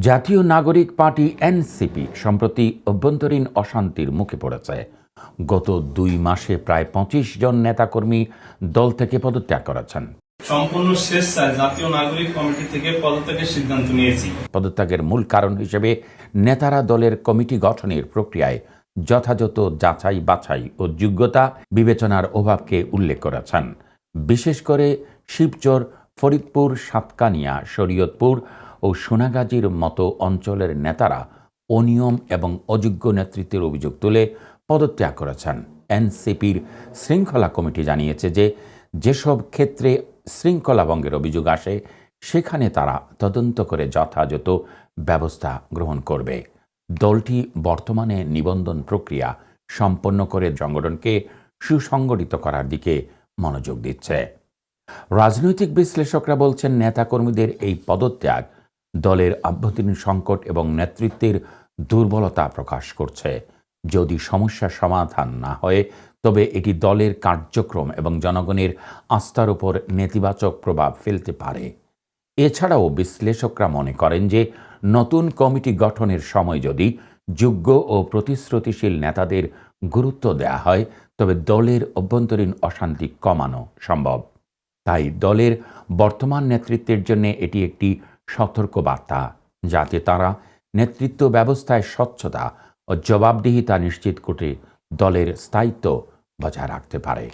জাতীয় নাগরিক party NCP সম্প্রতি অভ্যন্তরীণ অশান্তির মুখে পড়েছে। গত দুই মাসে প্রায় পঁচিশ জন নেতাকর্মী দল থেকে পদত্যাগ করেছেন। সম্পূর্ণ স্বেচ্ছায় জাতীয় নাগরিক কমিটি থেকে পদত্যাগের সিদ্ধান্ত নিয়েছি। পদত্যাগের মূল কারণ হিসেবে নেতারা দলের কমিটি গঠনের প্রক্রিয়ায় যথাযথ যাচাই বাছাই ও যোগ্যতা বিবেচনার অভাবকে উল্লেখ করেছেন। বিশেষ করে শিবচর ফরিদপুর সাতকানিয়া শরীয়তপুর ও সোনাগাজীর মতো অঞ্চলের নেতারা অনিয়ম এবং অযোগ্য নেতৃত্বের অভিযোগ তুলে পদত্যাগ করেছেন। এনসিপির শৃঙ্খলা কমিটি জানিয়েছে যে, যেসব ক্ষেত্রে শৃঙ্খলা ভঙ্গের অভিযোগ আসে, সেখানে তারা তদন্ত করে যথাযথ ব্যবস্থা গ্রহণ করবে। দলটি বর্তমানে নিবন্ধন প্রক্রিয়া সম্পন্ন করে সংগঠনকে সুসংগঠিত করার দিকে মনোযোগ দিচ্ছে। রাজনৈতিক বিশ্লেষকরা বলছেন, নেতাকর্মীদের এই পদত্যাগ দলের আভ্যন্তরীণ সংকট এবং নেতৃত্বের দুর্বলতা প্রকাশ করছে। যদি সমস্যার সমাধান না হয়, তবে এটি দলের কার্যক্রম এবং জনগণের আস্থার উপর নেতিবাচক প্রভাব ফেলতে পারে। এছাড়াও বিশ্লেষকরা মনে করেন যে, নতুন কমিটি গঠনের সময় যদি যোগ্য ও প্রতিশ্রুতিশীল নেতাদের গুরুত্ব দেওয়া হয়, তবে দলের অভ্যন্তরীণ অশান্তি কমানো সম্ভব। তাই দলের বর্তমান নেতৃত্বের জন্য এটি একটি সতর্ক বার্তা যাতে তারা নেতৃত্ব ব্যবস্থায় স্বচ্ছতা ও জবাবদিহিতা নিশ্চিত করে দলের স্থায়িত্ব বজায় রাখতে পারে।